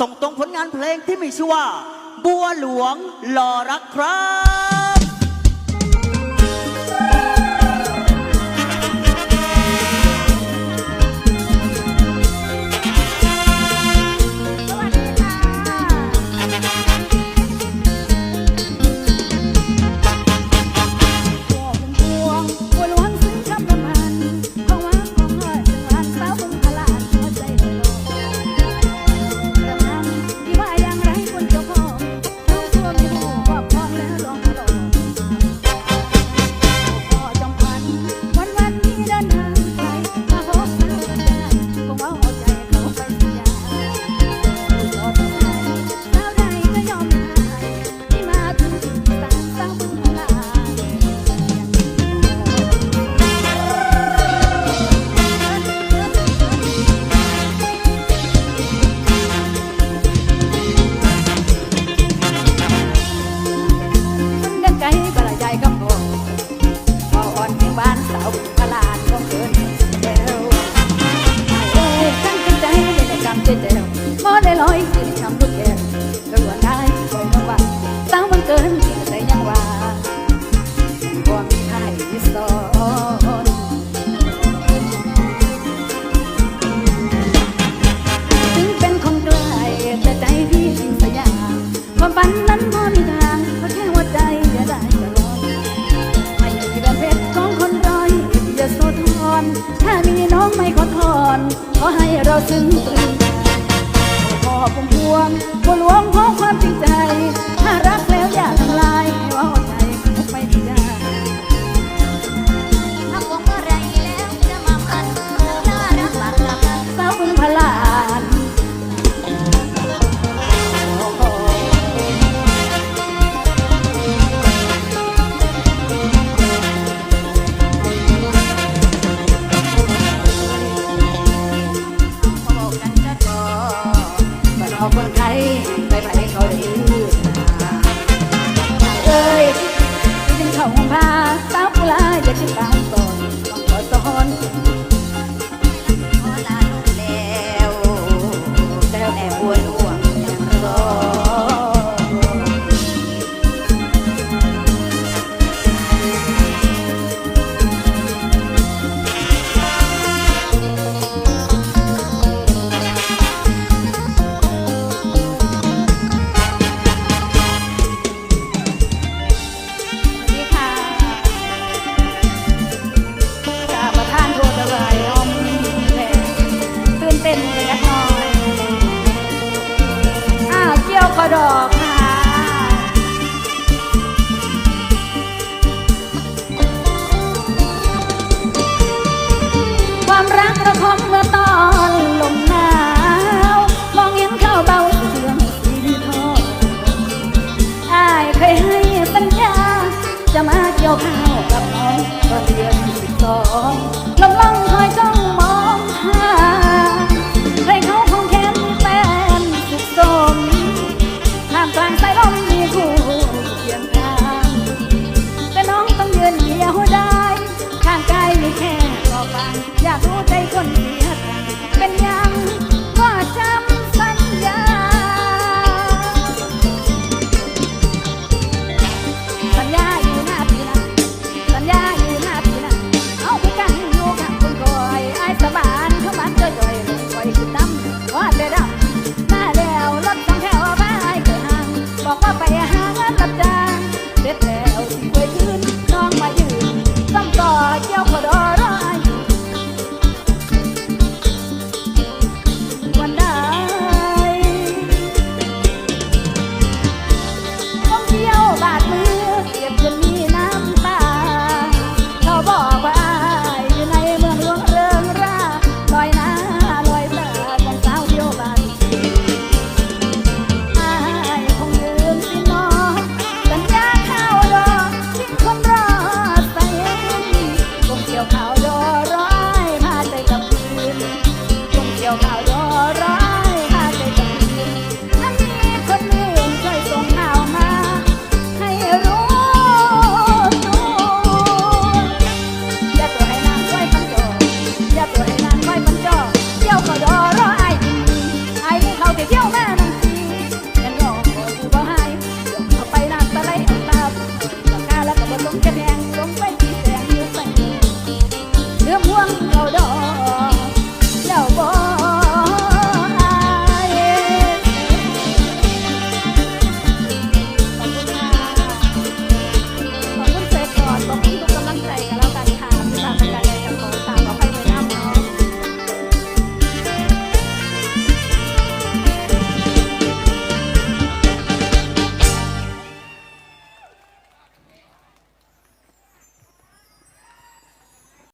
ส่งตรงผลงานเพลงที่มีชื่อว่า บัวหลวงหล่อรักครับ จวมอได้ลอยกินคำลูกแก้วก็รวนได้คอยระวังสาวมันเกินที่แต่ยังว่าบ่มีใครสอนถึงเป็นคนไกลแต่ใจพี่จริงสยามความฝันนั้นพอมีทางเพราะแค่หัวใจอย่าได้ตลอดไม่มีแบบเพชรของคนร้อยอย่าโซทอนถ้ามีน้องไม่ขอทอนขอให้เราซึ้ง หลวงขอความจริง กี่ยวขอดอกค่ะความรักระทมเมื่อตอนลมหนาว มองเห็นเข้าเบาเชื่องสีทองอายเคยให้สัญญา จะมาเกี่ยวข้าวกับน้องตอนเดือนสิบสองลมล่องคอยจ้อง bye.